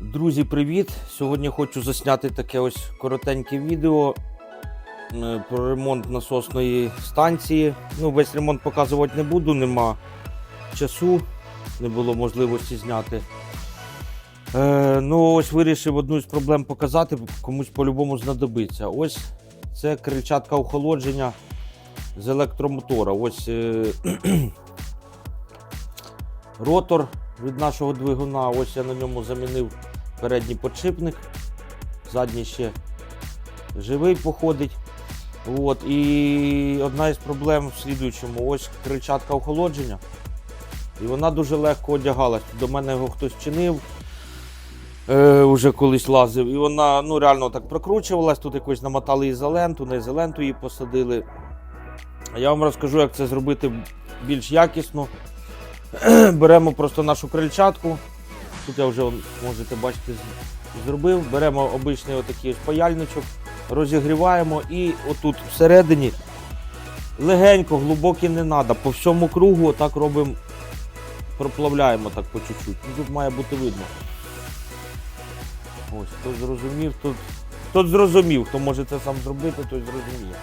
Друзі, привіт! Сьогодні хочу засняти таке ось коротеньке відео е, про ремонт насосної станції. Ну, весь ремонт показувати не буду, нема часу, не було можливості зняти. Е, ну, ось вирішив одну з проблем показати, комусь по-любому знадобиться. Ось це крильчатка охолодження з електромотора. Ось е, ротор від нашого двигуна. Ось я на ньому замінив передній подшипник, задній ще живий походить. От, і одна із проблем в слідуючому, ось крильчатка охолодження. І вона дуже легко одягалась. До мене його хтось чинив, е, вже колись лазив. І вона ну, реально так прокручувалась, тут якось намотали ізоленту, на ізоленту її посадили. Я вам розкажу, як це зробити більш якісно. Беремо просто нашу крильчатку. Тут я вже можете бачити, зробив. Беремо обичний отакий паяльничок, розігріваємо і отут всередині легенько, глибоко не треба. По всьому кругу отак робимо, проплавляємо так по чуть-чуть. Ну, тут має бути видно. Ось, хто зрозумів, тут. Хто зрозумів, хто може це сам зробити, той зрозуміє.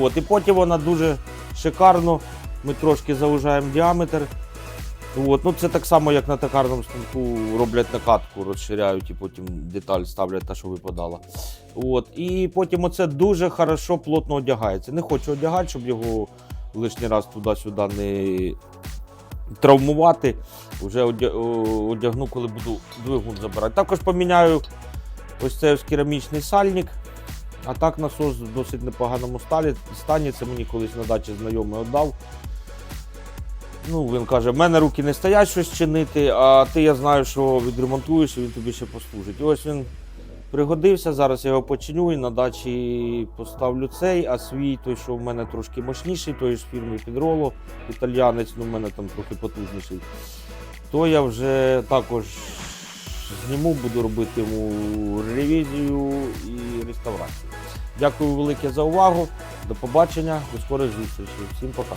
От, і потім вона дуже шикарно. Ми трошки завужаємо діаметр. От, ну це так само, як на токарному станку роблять накатку, розширяють і потім деталь ставлять та, що випадала. От, і потім оце дуже хорошо плотно одягається. Не хочу одягати, щоб його лишній раз туди-сюди не травмувати. Вже одягну, коли буду двигун забирати. Також поміняю ось цей керамічний сальник. А так насос в досить непоганому стані. Це мені колись на дачі знайомий віддав. Ну, він каже, в мене руки не стоять щось чинити, а ти я знаю, що відремонтуєш і він тобі ще послужить. Ось він пригодився. Зараз я його починю і на дачі поставлю цей, а свій той, що в мене трошки мощніший, той ж фірми Підроло, італіянець, ну в мене там трохи потужніший. То я вже також зніму, буду робити йому ревізію і реставрацію. Дякую велике за увагу. До побачення, до скорих зустрічей. Всім пока.